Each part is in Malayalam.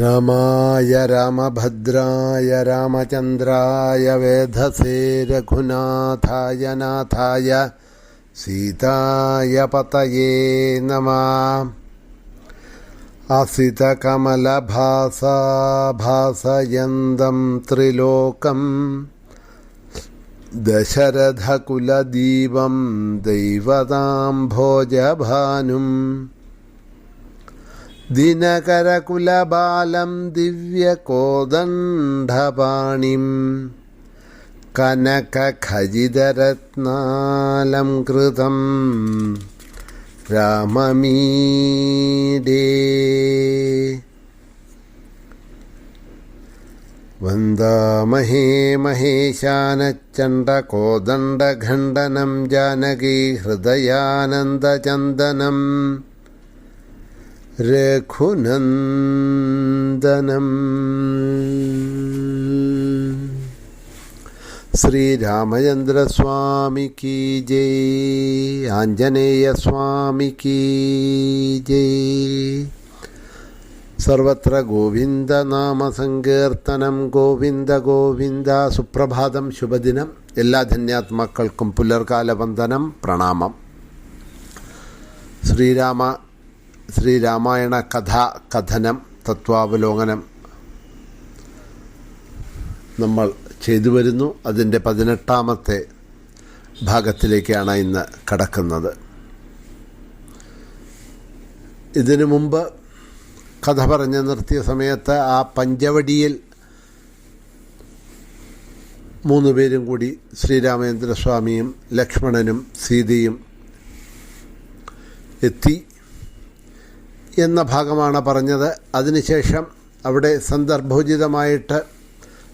रामाय रामभद्राय रामचन्द्राय वेधसे रघुनाथाय नाथाय सीताय पतये नमः। असितकमलभासा भासयन्दं त्रिलोकम् दशरथकुलदीपं दैवताम्भोजभानुम् ദിനകരകുലബാലം ദിവ്യകോദണ്ഡപാണിം. കനകഖചിതരത്നാലം കൃതം. രാമമീഡേ വന്ദാമഹേ മഹേശാനച്ചണ്ഡകോദണ്ഡഖണ്ഡനം ജാനകീ ഹൃദയാനന്ദചന്ദനം. രഘുനന്ദനം. ശ്രീരാമചന്ദ്രസ്വാമിക്ക് ജയ്. ആഞ്ജനേയസ്വാമിക്ക് ജയ്. സർവത്ര ഗോവിന്ദനാമസങ്കീർത്തനം ഗോവിന്ദ ഗോവിന്ദ സുപ്രഭാതം ശുഭദിനം. എല്ലാ ധന്യാത്മാക്കൾക്കും പുലർകാല വന്ദനം പ്രണാമം. ശ്രീരാമ ശ്രീരാമായണ കഥ കഥനം തത്വാവലോകനം നമ്മൾ ചെയ്തു വരുന്നു. അതിന്റെ പതിനെട്ടാമത്തെ ഭാഗത്തിലേക്കാണ് ഇന്ന് കടക്കുന്നത്. ഇതിനു മുമ്പ് കഥ പറഞ്ഞ് നിർത്തിയ സമയത്ത് ആ പഞ്ചവടിയിൽ മൂന്ന് പേരും കൂടി ശ്രീരാമചന്ദ്രസ്വാമിയും ലക്ഷ്മണനും സീതയും എത്തി. എന്ന ഭാഗമാണ് പറഞ്ഞത്. അതിനുശേഷം അവിടെ സന്ദർഭോചിതമായിട്ട്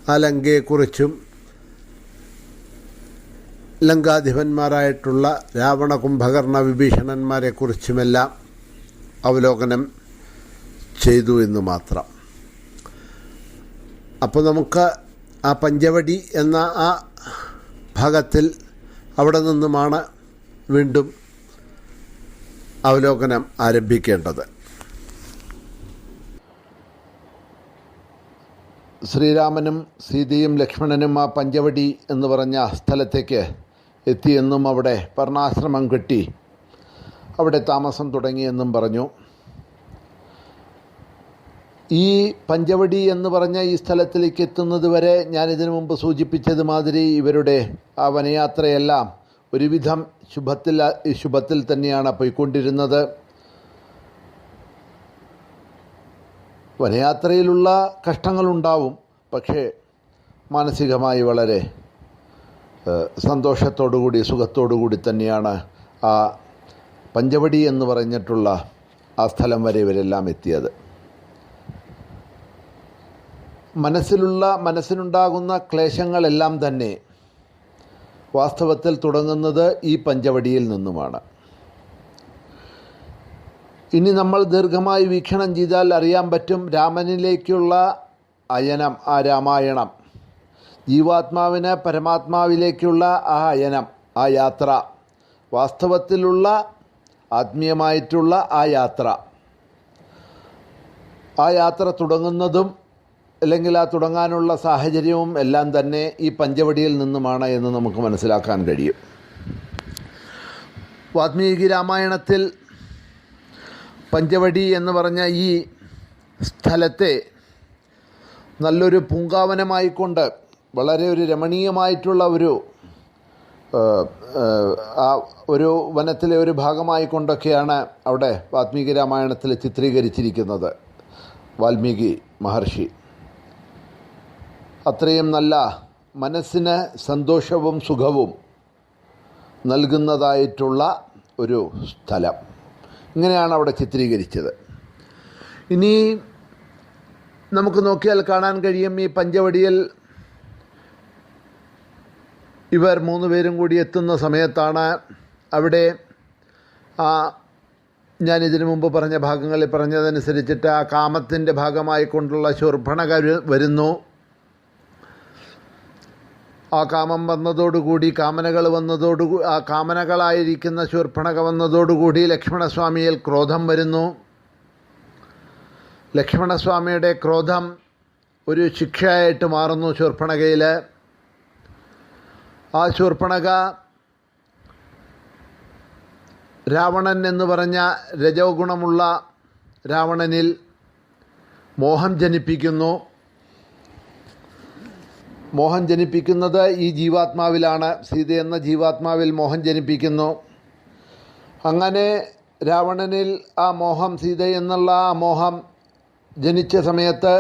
ആ ലങ്കയെക്കുറിച്ചും ലങ്കാധിപന്മാരായിട്ടുള്ള രാവണ കുംഭകർണ വിഭീഷണന്മാരെക്കുറിച്ചുമെല്ലാം അവലോകനം ചെയ്തു എന്ന് മാത്രം. അപ്പോൾ നമുക്ക് ആ പഞ്ചവടി എന്ന ആ ഭാഗത്തിൽ അവിടെ നിന്നുമാണ് വീണ്ടും അവലോകനം ആരംഭിക്കേണ്ടത്. ശ്രീരാമനും സീതയും ലക്ഷ്മണനും ആ പഞ്ചവടി എന്ന് പറഞ്ഞ സ്ഥലത്തേക്ക് എത്തിയെന്നും അവിടെ പർണാശ്രമം കെട്ടി അവിടെ താമസം തുടങ്ങിയെന്നും പറഞ്ഞു. ഈ പഞ്ചവടി എന്ന് പറഞ്ഞ ഈ സ്ഥലത്തിലേക്ക് എത്തുന്നത് വരെ ഞാൻ മുമ്പ് സൂചിപ്പിച്ചത് മാതിരി ഇവരുടെ ആ വനയാത്രയെല്ലാം ഒരുവിധം ശുഭത്തിൽ ശുഭത്തിൽ തന്നെയാണ് പോയിക്കൊണ്ടിരുന്നത്. വനയാത്രയിലുള്ള കഷ്ടങ്ങളുണ്ടാവും. പക്ഷേ മാനസികമായി വളരെ സന്തോഷത്തോടുകൂടി സുഖത്തോടുകൂടി തന്നെയാണ് ആ പഞ്ചവടി എന്ന് പറഞ്ഞിട്ടുള്ള ആ സ്ഥലം വരെ ഇവരെല്ലാം എത്തിയത്. മനസ്സിലുള്ള മനസ്സിനുണ്ടാകുന്ന ക്ലേശങ്ങളെല്ലാം തന്നെ വാസ്തവത്തിൽ തുടങ്ങുന്നത് ഈ പഞ്ചവടിയിൽ നിന്നുമാണ്. ഇനി നമ്മൾ ദീർഘമായി വീക്ഷണം ചെയ്താൽ അറിയാൻ പറ്റും രാമനിലേക്കുള്ള അയനം ആ രാമായണം. ജീവാത്മാവിന് പരമാത്മാവിലേക്കുള്ള ആ അയനം ആ യാത്ര. വാസ്തവത്തിലുള്ള ആത്മീയമായിട്ടുള്ള ആ യാത്ര. ആ യാത്ര തുടങ്ങുന്നതും അല്ലെങ്കിൽ ആ തുടങ്ങാനുള്ള സാഹചര്യവും എല്ലാം തന്നെ ഈ പഞ്ചവടിയിൽ നിന്നുമാണ് എന്ന് നമുക്ക് മനസ്സിലാക്കാൻ കഴിയും. വാത്മീകി രാമായണത്തിൽ പഞ്ചവടി എന്ന് പറഞ്ഞ ഈ സ്ഥലത്തെ നല്ലൊരു പൂങ്കാവനമായിക്കൊണ്ട് വളരെ ഒരു രമണീയമായിട്ടുള്ള ഒരു ആ ഒരു വനത്തിലെ ഒരു ഭാഗമായിക്കൊണ്ടൊക്കെയാണ് അവിടെ വാൽമീകി രാമായണത്തിൽ ചിത്രീകരിച്ചിരിക്കുന്നത് വാൽമീകി മഹർഷി. അത്രയും നല്ല മനസ്സിന് സന്തോഷവും സുഖവും നൽകുന്നതായിട്ടുള്ള ഒരു സ്ഥലം. ഇങ്ങനെയാണ് അവിടെ ചിത്രീകരിച്ചത്. ഇനി നമുക്ക് നോക്കിയാൽ കാണാൻ കഴിയും ഈ പഞ്ചവടിയിൽ ഇവർ മൂന്ന് പേരും കൂടി എത്തുന്ന സമയത്താണ് അവിടെ ആ ഞാൻ ഇതിനു മുമ്പ് പറഞ്ഞ ഭാഗങ്ങളിൽ പറഞ്ഞതനുസരിച്ചിട്ട് ആ കാമത്തിന്റെ ഭാഗമായി കൊണ്ടുള്ള വരുന്നു. ആ കാമം വന്നതോടുകൂടി കാമനകൾ വന്നതോടു ആ കാമനകളായിരിക്കുന്ന ശൂർപ്പണക വന്നതോടുകൂടി ലക്ഷ്മണസ്വാമിയിൽ ക്രോധം വരുന്നു. ലക്ഷ്മണസ്വാമിയുടെ ക്രോധം ഒരു ശിക്ഷയായിട്ട് മാറുന്നു ശൂർപ്പണകയിൽ ആ ശൂർപ്പണക രാവണൻ എന്ന് പറഞ്ഞ രജോഗുണമുള്ള രാവണനിൽ മോഹം ജനിപ്പിക്കുന്നു. മോഹം ജനിപ്പിക്കുന്നത് ഈ ജീവാത്മാവിലാണ്. സീത എന്ന ജീവാത്മാവിൽ മോഹൻ ജനിപ്പിക്കുന്നു. അങ്ങനെ രാവണനിൽ ആ മോഹം സീത എന്നുള്ള ആ മോഹം ജനിച്ച സമയത്ത്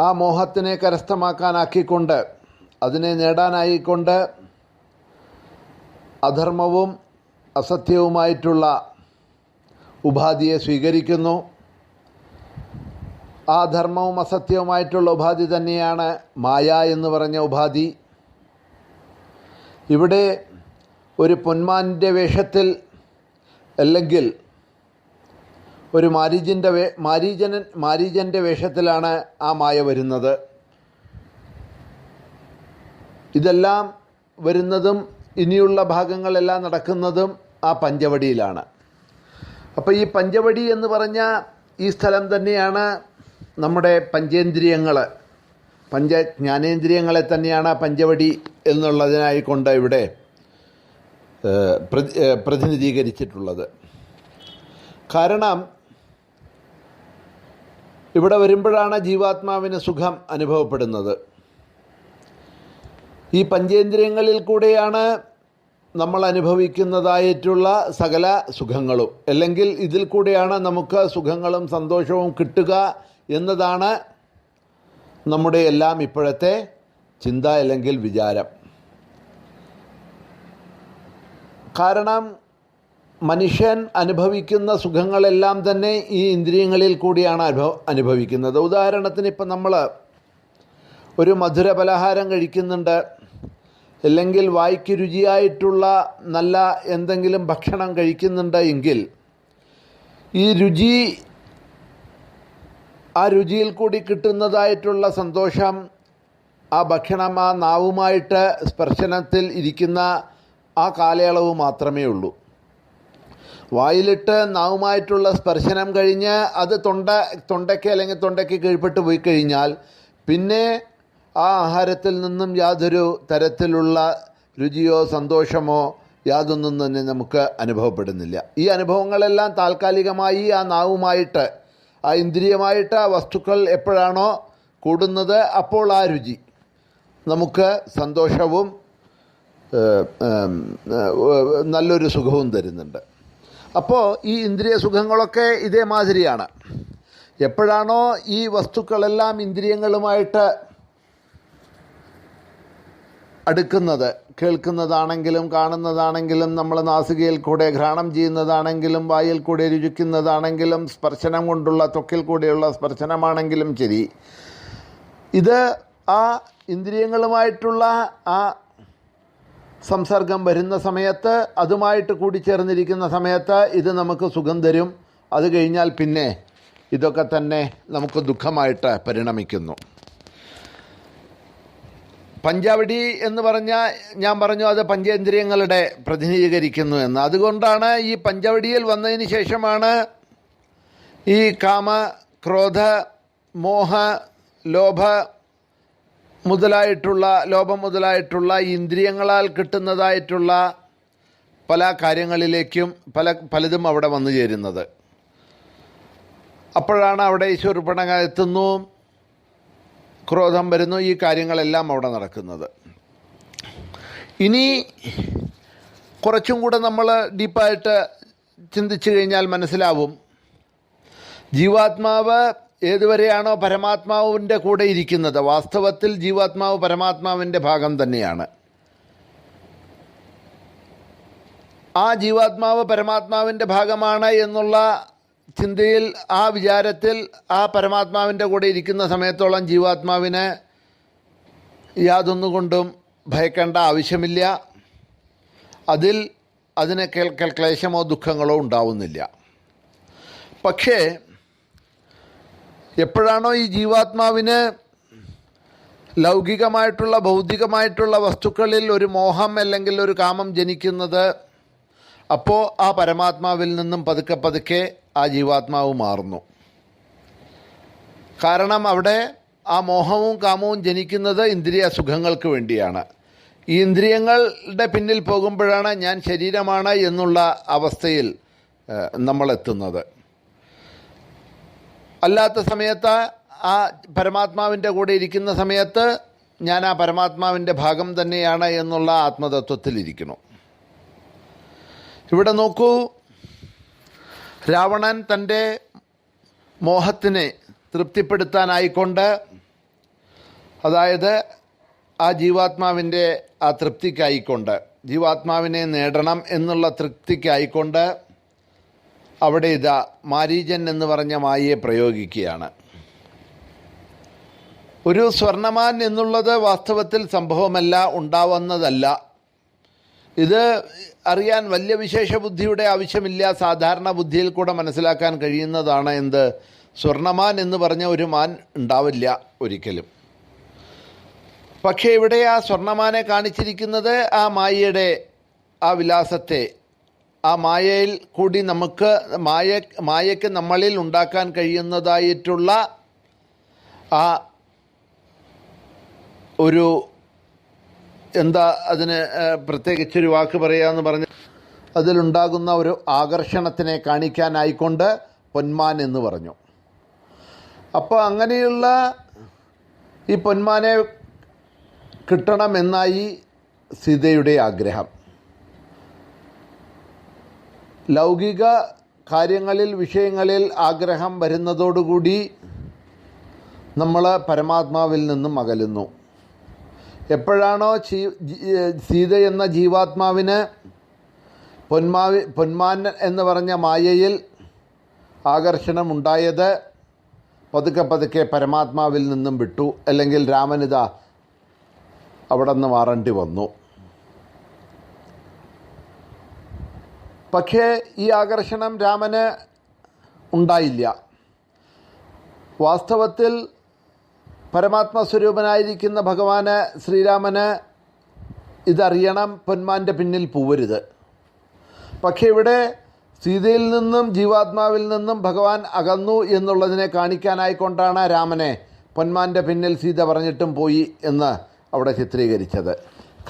ആ മോഹത്തിനെ കരസ്ഥമാക്കാനാക്കിക്കൊണ്ട് അതിനെ നേടാനായിക്കൊണ്ട് അധർമ്മവും അസത്യവുമായിട്ടുള്ള ഉപാധിയെ സ്വീകരിക്കുന്നു. ആ ധർമ്മവും അസത്യവുമായിട്ടുള്ള ഉപാധി തന്നെയാണ് മായ എന്ന് പറഞ്ഞ ഉപാധി. ഇവിടെ ഒരു പൊന്മാന്റെ വേഷത്തിൽ അല്ലെങ്കിൽ ഒരു മാരീജിന്റെ വേ മാരീജനൻ മാരീജന്റെ വേഷത്തിലാണ് ആ മായ വരുന്നത്. ഇതെല്ലാം വരുന്നതും ഇനിയുള്ള ഭാഗങ്ങളെല്ലാം നടക്കുന്നതും ആ പഞ്ചവടിയിലാണ്. അപ്പോൾ ഈ പഞ്ചവടി എന്ന് പറഞ്ഞ ഈ സ്ഥലം തന്നെയാണ് നമ്മുടെ പഞ്ചേന്ദ്രിയങ്ങൾ പഞ്ച ജ്ഞാനേന്ദ്രിയങ്ങളെ തന്നെയാണ് പഞ്ചവടി എന്നുള്ളതിനായിക്കൊണ്ട് ഇവിടെ പ്രതി- പ്രതിനിധീകരിച്ചിട്ടുള്ളത്. കാരണം ഇവിടെ വരുമ്പോഴാണ് ജീവാത്മാവിന് സുഖം അനുഭവപ്പെടുന്നത്. ഈ പഞ്ചേന്ദ്രിയങ്ങളിൽ കൂടെയാണ് നമ്മൾ അനുഭവിക്കുന്നതായിട്ടുള്ള സകല സുഖങ്ങളും. അല്ലെങ്കിൽ ഇതിൽ കൂടെയാണ് നമുക്ക് സുഖങ്ങളും സന്തോഷവും കിട്ടുക എന്നതാണ് നമ്മുടെ എല്ലാം ഇപ്പോഴത്തെ ചിന്ത അല്ലെങ്കിൽ വിചാരം. കാരണം മനുഷ്യൻ അനുഭവിക്കുന്ന സുഖങ്ങളെല്ലാം തന്നെ ഈ ഇന്ദ്രിയങ്ങളിൽ കൂടിയാണ് അനുഭവ അനുഭവിക്കുന്നത്. ഉദാഹരണത്തിന് ഇപ്പം നമ്മൾ ഒരു മധുര പലഹാരം കഴിക്കുന്നുണ്ട്. അല്ലെങ്കിൽ വായ്ക്ക് രുചിയായിട്ടുള്ള നല്ല എന്തെങ്കിലും ഭക്ഷണം കഴിക്കുന്നുണ്ട് എങ്കിൽ ഈ രുചി ആ രുചിയിൽ കൂടി കിട്ടുന്നതായിട്ടുള്ള സന്തോഷം ആ ഭക്ഷണം ആ നാവുമായിട്ട് സ്പർശനത്തിൽ ഇരിക്കുന്ന ആ കാലയളവ് മാത്രമേ ഉള്ളൂ. വായിലിട്ട് നാവുമായിട്ടുള്ള സ്പർശനം കഴിഞ്ഞ് അത് തൊണ്ട തൊണ്ടയ്ക്ക് അല്ലെങ്കിൽ തൊണ്ടയ്ക്ക് കീഴ്പ്പെട്ട് പോയി കഴിഞ്ഞാൽ പിന്നെ ആ ആഹാരത്തിൽ നിന്നും യാതൊരു തരത്തിലുള്ള രുചിയോ സന്തോഷമോ യാതൊന്നും തന്നെ നമുക്ക് അനുഭവപ്പെടുന്നില്ല. ഈ അനുഭവങ്ങളെല്ലാം താൽക്കാലികമായി ആ നാവുമായിട്ട് ആ ഇന്ദ്രിയമായിട്ട് ആ വസ്തുക്കൾ എപ്പോഴാണോ കൂടുന്നത് അപ്പോൾ ആ രുചി. നമുക്ക് സന്തോഷവും നല്ലൊരു സുഖവും തരുന്നുണ്ട്. അപ്പോൾ ഈ ഇന്ദ്രിയ സുഖങ്ങളൊക്കെ ഇതേമാതിരിയാണ്. എപ്പോഴാണോ ഈ വസ്തുക്കളെല്ലാം ഇന്ദ്രിയങ്ങളുമായിട്ട് അടുക്കുന്നത്. കേൾക്കുന്നതാണെങ്കിലും കാണുന്നതാണെങ്കിലും നമ്മൾ നാസികയിൽ കൂടെ ഘ്രാണം ചെയ്യുന്നതാണെങ്കിലും വായിൽ കൂടെ രുചിക്കുന്നതാണെങ്കിലും സ്പർശനം കൊണ്ടുള്ള തൊക്കിൽ കൂടെയുള്ള സ്പർശനമാണെങ്കിലും ശരി. ഇത് ആ ഇന്ദ്രിയങ്ങളുമായിട്ടുള്ള ആ സംസർഗം വരുന്ന സമയത്ത് അതുമായിട്ട് കൂടിച്ചേർന്നിരിക്കുന്ന സമയത്ത് ഇത് നമുക്ക് സുഖം തരും. അത് കഴിഞ്ഞാൽ പിന്നെ ഇതൊക്കെ തന്നെ നമുക്ക് ദുഃഖമായിട്ട് പരിണമിക്കുന്നു. പഞ്ചാവടി എന്ന് പറഞ്ഞാൽ ഞാൻ പറഞ്ഞു അത് പഞ്ചേന്ദ്രിയങ്ങളുടെ പ്രതിനിധീകരിക്കുന്നു എന്ന്. അതുകൊണ്ടാണ് ഈ പഞ്ചവടിയിൽ വന്നതിന് ശേഷമാണ് ഈ കാമ ക്രോധ മോഹ ലോഭ മുതലായിട്ടുള്ള ലോഭം മുതലായിട്ടുള്ള ഇന്ദ്രിയങ്ങളാൽ കിട്ടുന്നതായിട്ടുള്ള പല കാര്യങ്ങളിലേക്കും പല പലതും അവിടെ വന്നു ചേരുന്നത്. അപ്പോഴാണ് അവിടെ ഈശ്വരപ്പണക എത്തുന്നു. ക്രോധം വരുന്നു ഈ കാര്യങ്ങളെല്ലാം അവിടെ നടക്കുന്നത്. ഇനി കുറച്ചും കൂടെ നമ്മൾ ഡീപ്പായിട്ട് ചിന്തിച്ചു കഴിഞ്ഞാൽ മനസ്സിലാവും ജീവാത്മാവ് ഏതുവരെയാണോ പരമാത്മാവിന്റെ കൂടെ ഇരിക്കുന്നത് വാസ്തവത്തിൽ ജീവാത്മാവ് പരമാത്മാവിന്റെ ഭാഗം തന്നെയാണ്. ആ ജീവാത്മാവ് പരമാത്മാവിന്റെ ഭാഗമാണ് എന്നുള്ള ചിന്തയിൽ ആ വിചാരത്തിൽ ആ പരമാത്മാവിന്റെ കൂടെ ഇരിക്കുന്ന സമയത്തോളം ജീവാത്മാവിന് യാതൊന്നുകൊണ്ടും ഭയക്കേണ്ട ആവശ്യമില്ല. അതിൽ അതിന് കേൾക്കൽ ക്ലേശമോ ദുഃഖങ്ങളോ ഉണ്ടാവുന്നില്ല. പക്ഷേ എപ്പോഴാണോ ഈ ജീവാത്മാവിന് ലൗകികമായിട്ടുള്ള ഭൗതികമായിട്ടുള്ള വസ്തുക്കളിൽ ഒരു മോഹം അല്ലെങ്കിൽ ഒരു കാമം ജനിക്കുന്നത് അപ്പോൾ ആ പരമാത്മാവിൽ നിന്നും പതുക്കെ പതുക്കെ ആ ജീവാത്മാവ് മാറുന്നു. കാരണം അവിടെ ആ മോഹവും കാമവും ജനിക്കുന്നത് ഇന്ദ്രിയ സുഖങ്ങൾക്ക് വേണ്ടിയാണ്. ഈ ഇന്ദ്രിയങ്ങളുടെ പിന്നിൽ പോകുമ്പോഴാണ് ഞാൻ ശരീരമാണ് എന്നുള്ള അവസ്ഥയിൽ നമ്മളെത്തുന്നത്. അല്ലാത്ത സമയത്ത് ആ പരമാത്മാവിന്റെ കൂടെ ഇരിക്കുന്ന സമയത്ത് ഞാൻ ആ പരമാത്മാവിന്റെ ഭാഗം തന്നെയാണ് എന്നുള്ള ആത്മതത്വത്തിലിരിക്കുന്നു. ഇവിടെ നോക്കൂ. രാവണൻ തന്റെ മോഹത്തിനെ തൃപ്തിപ്പെടുത്താനായിക്കൊണ്ട് അതായത് ആ ജീവാത്മാവിന്റെ ആ തൃപ്തിക്കായിക്കൊണ്ട് ജീവാത്മാവിനെ നേടണം എന്നുള്ള തൃപ്തിക്കായിക്കൊണ്ട് അവിടെ ഇതാ മാരീജൻ എന്ന് പറഞ്ഞ മായയെ പ്രയോഗിക്കുകയാണ്. ഒരു സ്വർണമാൻ എന്നുള്ളത് വാസ്തവത്തിൽ സംഭവമല്ല ഉണ്ടാവുന്നതല്ല. ഇത് അറിയാൻ വലിയ വിശേഷ ബുദ്ധിയുടെ ആവശ്യമില്ല. സാധാരണ ബുദ്ധിയിൽ കൂടെ മനസ്സിലാക്കാൻ കഴിയുന്നതാണ് എന്ത്? സ്വർണമാൻ എന്ന് പറഞ്ഞ ഒരു മാൻ ഉണ്ടാവില്ല ഒരിക്കലും. പക്ഷേ ഇവിടെ ആ സ്വർണമാനെ കാണിച്ചിരിക്കുന്നത് ആ മായയുടെ ആ വിലാസത്തെ ആ മായയിൽ കൂടി നമുക്ക് മായ മായയ്ക്ക് നമ്മളിൽ ഉണ്ടാക്കാൻ കഴിയുന്നതായിട്ടുള്ള ആ ഒരു എന്താ അതിന് പ്രത്യേകിച്ചൊരു വാക്ക് പറയാമെന്ന് പറഞ്ഞ് അതിലുണ്ടാകുന്ന ഒരു ആകർഷണത്തിനെ കാണിക്കാനായിക്കൊണ്ട് പൊന്മാൻ എന്ന് പറഞ്ഞു. അപ്പോൾ അങ്ങനെയുള്ള ഈ പൊന്മാനെ കിട്ടണമെന്നായി സീതയുടെ ആഗ്രഹം. ലൗകിക കാര്യങ്ങളിൽ വിഷയങ്ങളിൽ ആഗ്രഹം വരുന്നതോടുകൂടി നമ്മൾ പരമാത്മാവിൽ നിന്നും അകലുന്നു. എപ്പോഴാണോ സീത എന്ന ജീവാത്മാവിന് പൊന്മാവി പൊന്മാൻ എന്ന് പറഞ്ഞ മായയിൽ ആകർഷണമുണ്ടായത് പതുക്കെ പതുക്കെ പരമാത്മാവിൽ നിന്നും വിട്ടു. അല്ലെങ്കിൽ രാമനിത അവിടെ നിന്ന് മാറേണ്ടി വന്നു. പക്ഷേ ഈ ആകർഷണം രാമന് ഉണ്ടായില്ല. വാസ്തവത്തിൽ പരമാത്മസ്വരൂപനായിരിക്കുന്ന ഭഗവാന് ശ്രീരാമന് ഇതറിയണം പൊന്മാന്റെ പിന്നിൽ പോവരുത്. പക്ഷേ ഇവിടെ സീതയിൽ നിന്നും ജീവാത്മാവിൽ നിന്നും ഭഗവാൻ അകന്നു എന്നുള്ളതിനെ കാണിക്കാനായിക്കൊണ്ടാണ് രാമനെ പൊന്മാന്റെ പിന്നിൽ സീത പറഞ്ഞിട്ടും പോയി എന്ന് അവിടെ ചിത്രീകരിച്ചത്.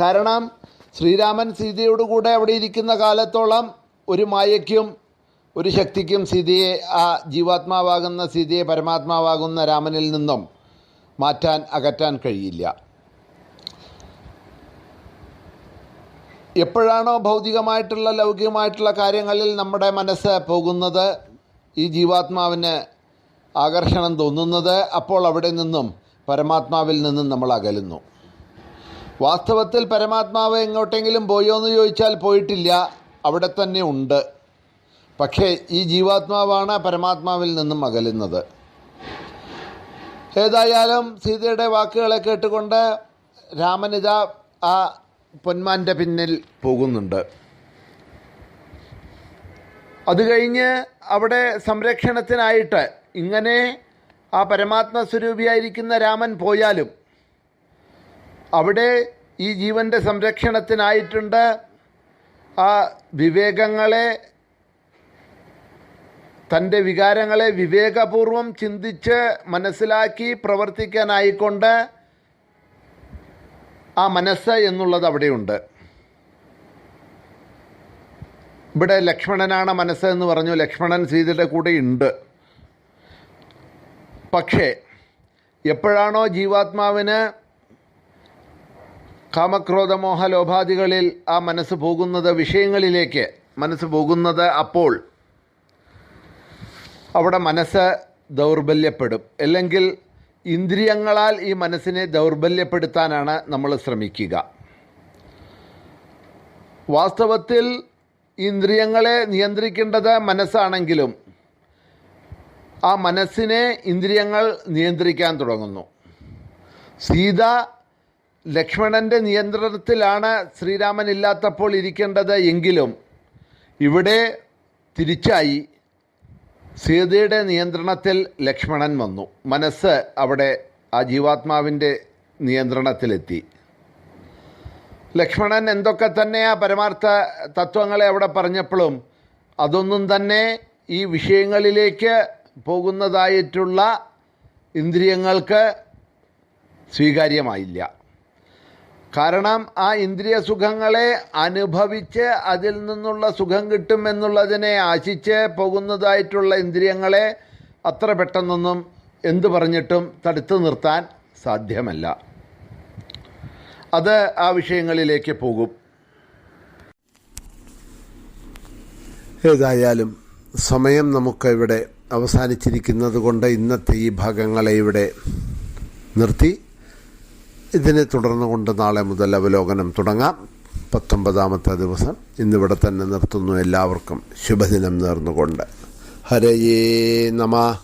കാരണം ശ്രീരാമൻ സീതയോടുകൂടെ അവിടെ ഇരിക്കുന്ന കാലത്തോളം ഒരു മായയ്ക്കും ഒരു ശക്തിക്കും സീതയെ ആ ജീവാത്മാവാകുന്ന സീതയെ പരമാത്മാവാകുന്ന രാമനിൽ നിന്നും മാറ്റാൻ അകറ്റാൻ കഴിയില്ല. എപ്പോഴാണോ ഭൗതികമായിട്ടുള്ള ലൗകികമായിട്ടുള്ള കാര്യങ്ങളിൽ നമ്മുടെ മനസ്സ് പോകുന്നത് ഈ ജീവാത്മാവിന് ആകർഷണം തോന്നുന്നത് അപ്പോൾ അവിടെ നിന്നും പരമാത്മാവിൽ നിന്നും നമ്മൾ അകലുന്നു. വാസ്തവത്തിൽ പരമാത്മാവ് എങ്ങോട്ടെങ്കിലും പോയോ എന്ന് ചോദിച്ചാൽ പോയിട്ടില്ല അവിടെ തന്നെ ഉണ്ട്. പക്ഷേ ഈ ജീവാത്മാവാണ് പരമാത്മാവിൽ നിന്നും അകലുന്നത്. ഏതായാലും സീതയുടെ വാക്കുകളെ കേട്ടുകൊണ്ട് രാമനിത ആ പൊന്മാന്റെ പിന്നിൽ പോകുന്നുണ്ട്. അത് കഴിഞ്ഞ് അവിടെ സംരക്ഷണത്തിനായിട്ട് ഇങ്ങനെ ആ പരമാത്മ സ്വരൂപിയായിരിക്കുന്ന രാമൻ പോയാലും അവിടെ ഈ ജീവന്റെ സംരക്ഷണത്തിനായിട്ടുണ്ട് ആ വിവേകങ്ങളെ തന്റെ വികാരങ്ങളെ വിവേകപൂർവം ചിന്തിച്ച് മനസ്സിലാക്കി പ്രവർത്തിക്കാനായിക്കൊണ്ട് ആ മനസ്സ് എന്നുള്ളത് അവിടെയുണ്ട്. ഇവിടെ ലക്ഷ്മണനാണ് മനസ്സ് എന്ന് പറഞ്ഞു. ലക്ഷ്മണൻ സീതയുടെ കൂടെ ഉണ്ട്. പക്ഷേ എപ്പോഴാണോ ജീവാത്മാവിന് കാമക്രോധമോഹ ലോഭാദികളിൽ ആ മനസ്സ് പോകുന്നത് വിഷയങ്ങളിലേക്ക് മനസ്സ് പോകുന്നത് അപ്പോൾ അവിടെ മനസ്സ് ദൗർബല്യപ്പെടും. അല്ലെങ്കിൽ ഇന്ദ്രിയങ്ങളാൽ ഈ മനസ്സിനെ ദൗർബല്യപ്പെടുത്താനാണ് നമ്മൾ ശ്രമിക്കുക. വാസ്തവത്തിൽ ഇന്ദ്രിയങ്ങളെ നിയന്ത്രിക്കേണ്ടത് മനസ്സാണെങ്കിലും ആ മനസ്സിനെ ഇന്ദ്രിയങ്ങൾ നിയന്ത്രിക്കാൻ തുടങ്ങുന്നു. സീത ലക്ഷ്മണന്റെ നിയന്ത്രണത്തിലാണ് ശ്രീരാമൻ ഇല്ലാത്തപ്പോൾ ഇരിക്കേണ്ടത് എങ്കിലും ഇവിടെ തിരിച്ചായി സീതയുടെ നിയന്ത്രണത്തിൽ ലക്ഷ്മണൻ വന്നു. മനസ്സ് അവിടെ ആ ജീവാത്മാവിന്റെ നിയന്ത്രണത്തിലെത്തി. ലക്ഷ്മണൻ എന്തൊക്കെ തന്നെ ആ പരമാർത്ഥ തത്വങ്ങളെ അവിടെ പറഞ്ഞപ്പോഴും അതൊന്നും തന്നെ ഈ വിഷയങ്ങളിലേക്ക് പോകുന്നതായിട്ടുള്ള ഇന്ദ്രിയങ്ങൾക്ക് സ്വീകാര്യമായില്ല. കാരണം ആ ഇന്ദ്രിയ സുഖങ്ങളെ അനുഭവിച്ച് അതിൽ നിന്നുള്ള സുഖം കിട്ടും എന്നുള്ളതിനെ ആശിച്ച് പോകുന്നതായിട്ടുള്ള ഇന്ദ്രിയങ്ങളെ അത്ര പെട്ടെന്നൊന്നും എന്തു പറഞ്ഞിട്ടും തടുത്തു നിർത്താൻ സാധ്യമല്ല. അത് ആ വിഷയങ്ങളിലേക്ക് പോകും. ഏതായാലും സമയം നമുക്ക് ഇവിടെ അവസാനിച്ചിരിക്കുന്നത് കൊണ്ട് ഇന്നത്തെ ഈ ഭാഗങ്ങളെ ഇവിടെ നിർത്തി. ഇതിനെ തുടർന്ന് കൊണ്ട് നാളെ മുതൽ അവലോകനം തുടങ്ങാം. പത്തൊമ്പതാമത്തെ ദിവസം ഇന്നിവിടെ തന്നെ നിർത്തുന്നു എല്ലാവർക്കും ശുഭദിനം നേർന്നുകൊണ്ട്. ഹരയേ നമ.